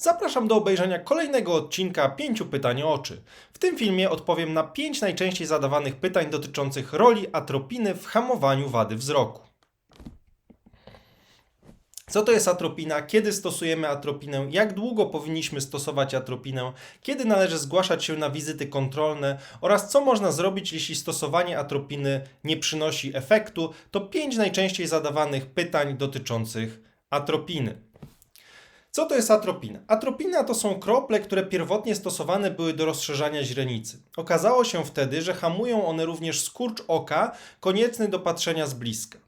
Zapraszam do obejrzenia kolejnego odcinka 5 pytań o oczy. W tym filmie odpowiem na 5 najczęściej zadawanych pytań dotyczących roli atropiny w hamowaniu wady wzroku. Co to jest atropina? Kiedy stosujemy atropinę? Jak długo powinniśmy stosować atropinę? Kiedy należy zgłaszać się na wizyty kontrolne? Oraz co można zrobić, jeśli stosowanie atropiny nie przynosi efektu? To 5 najczęściej zadawanych pytań dotyczących atropiny. Co to jest atropina? Atropina to są krople, które pierwotnie stosowane były do rozszerzania źrenicy. Okazało się wtedy, że hamują one również skurcz oka, konieczny do patrzenia z bliska.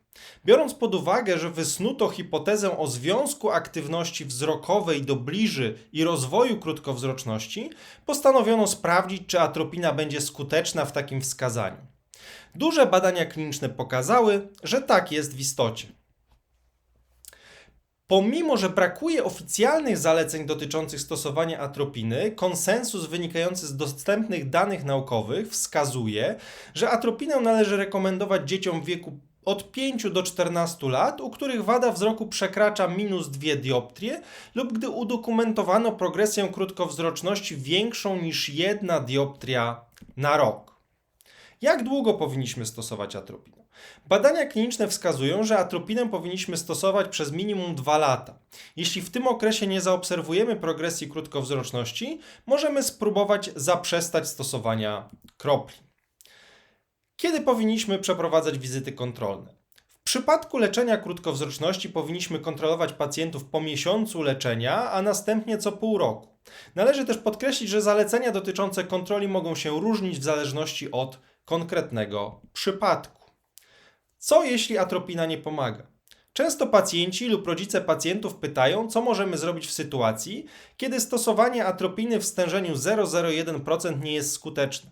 Biorąc pod uwagę, że wysnuto hipotezę o związku aktywności wzrokowej do bliży i rozwoju krótkowzroczności, postanowiono sprawdzić, czy atropina będzie skuteczna w takim wskazaniu. Duże badania kliniczne pokazały, że tak jest w istocie. Pomimo, że brakuje oficjalnych zaleceń dotyczących stosowania atropiny, konsensus wynikający z dostępnych danych naukowych wskazuje, że atropinę należy rekomendować dzieciom w wieku od 5 do 14 lat, u których wada wzroku przekracza minus 2 dioptrie lub gdy udokumentowano progresję krótkowzroczności większą niż 1 dioptria na rok. Jak długo powinniśmy stosować atropinę? Badania kliniczne wskazują, że atropinę powinniśmy stosować przez minimum 2 lata. Jeśli w tym okresie nie zaobserwujemy progresji krótkowzroczności, możemy spróbować zaprzestać stosowania kropli. Kiedy powinniśmy przeprowadzać wizyty kontrolne? W przypadku leczenia krótkowzroczności powinniśmy kontrolować pacjentów po miesiącu leczenia, a następnie co pół roku. Należy też podkreślić, że zalecenia dotyczące kontroli mogą się różnić w zależności od konkretnego przypadku. Co jeśli atropina nie pomaga? Często pacjenci lub rodzice pacjentów pytają, co możemy zrobić w sytuacji, kiedy stosowanie atropiny w stężeniu 0,01% nie jest skuteczne.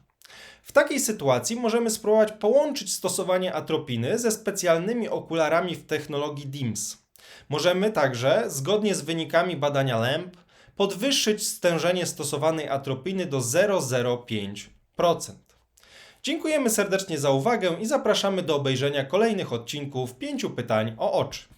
W takiej sytuacji możemy spróbować połączyć stosowanie atropiny ze specjalnymi okularami w technologii DIMS. Możemy także, zgodnie z wynikami badania LAMP, podwyższyć stężenie stosowanej atropiny do 0,05%. Dziękujemy serdecznie za uwagę i zapraszamy do obejrzenia kolejnych odcinków 5 pytań o oczy.